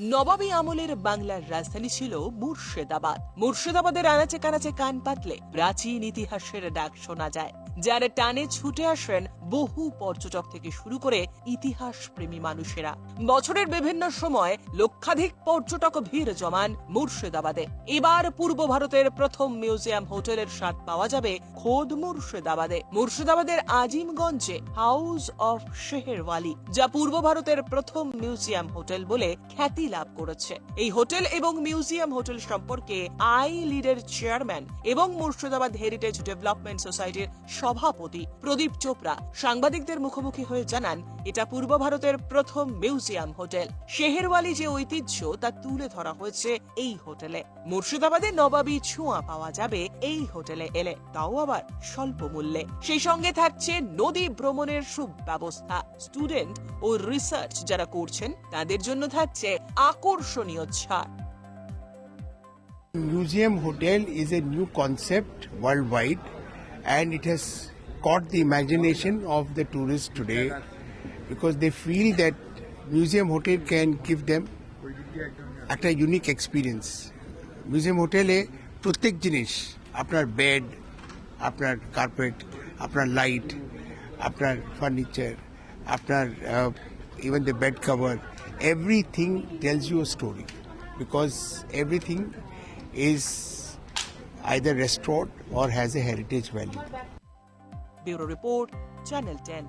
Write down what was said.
নবাবী আমলের বাংলার রাজধানী ছিল মুর্শিদাবাদ। মুর্শিদাবাদের আনাচে কানাচে কান পাতলে প্রাচীন ইতিহাসের ডাক শোনা যায়। যার টানে ছুটে আসেন বহু পর্যটক থেকে শুরু করে ইতিহাস প্রেমী মানুষেরা। বছরের বিভিন্ন সময় লক্ষাধিক পর্যটক ভিড় জমান মুর্শিদাবাদে। এবার পূর্ব ভারতের প্রথম মিউজিয়াম হোটেলের স্বাদ পাওয়া যাবে খোদ মুর্শিদাবাদে। মুর্শিদাবাদের আজিমগঞ্জে হাউস অফ শেহেরওয়ালি, যা পূর্ব ভারতের প্রথম মিউজিয়াম হোটেল বলে খ্যাতি লাভ করেছে। এই হোটেল এবং মিউজিয়াম হোটেল সম্পর্কে আই লিডের চেয়ারম্যান এবং মুর্শিদাবাদ হেরিটেজ ডেভেলপমেন্ট সোসাইটির সভাপতি প্রদীপ চোপড়া সাংবাদিকদের মুখোমুখি হয়ে জানান, এটা পূর্ব ভারতের প্রথম মিউজিয়াম হোটেল। শেহেরওয়ালি যে ঐতিহ্য, তা তুলে ধরা হয়েছে এই হোটেলে। মুর্শিদাবাদে নবাবী ছোঁয়া পাওয়া যাবে এই হোটেলে এলে, তাও আবার স্বল্প মূল্যে। সেই সঙ্গে থাকছে নদী ভ্রমণের সুব্যবস্থা। স্টুডেন্ট ও রিসার্চ যারা করছেন, তাদের জন্য থাকছে আকর্ষণীয় ছাড়। Museum Hotel is a new concept worldwide and it has caught the imagination of the tourists today because they feel that Museum Hotel can give them একটা ইউনিক এক্সপিরিয়েন্স মিউজিয়াম হোটেলে প্রত্যেক জিনিস আপনার বেড আপনার কার্পেট আপনার light আপনার furniture আপনার even the bed cover everything tells you story because everything is either restored or has a heritage value. Bureau Report, Channel 10.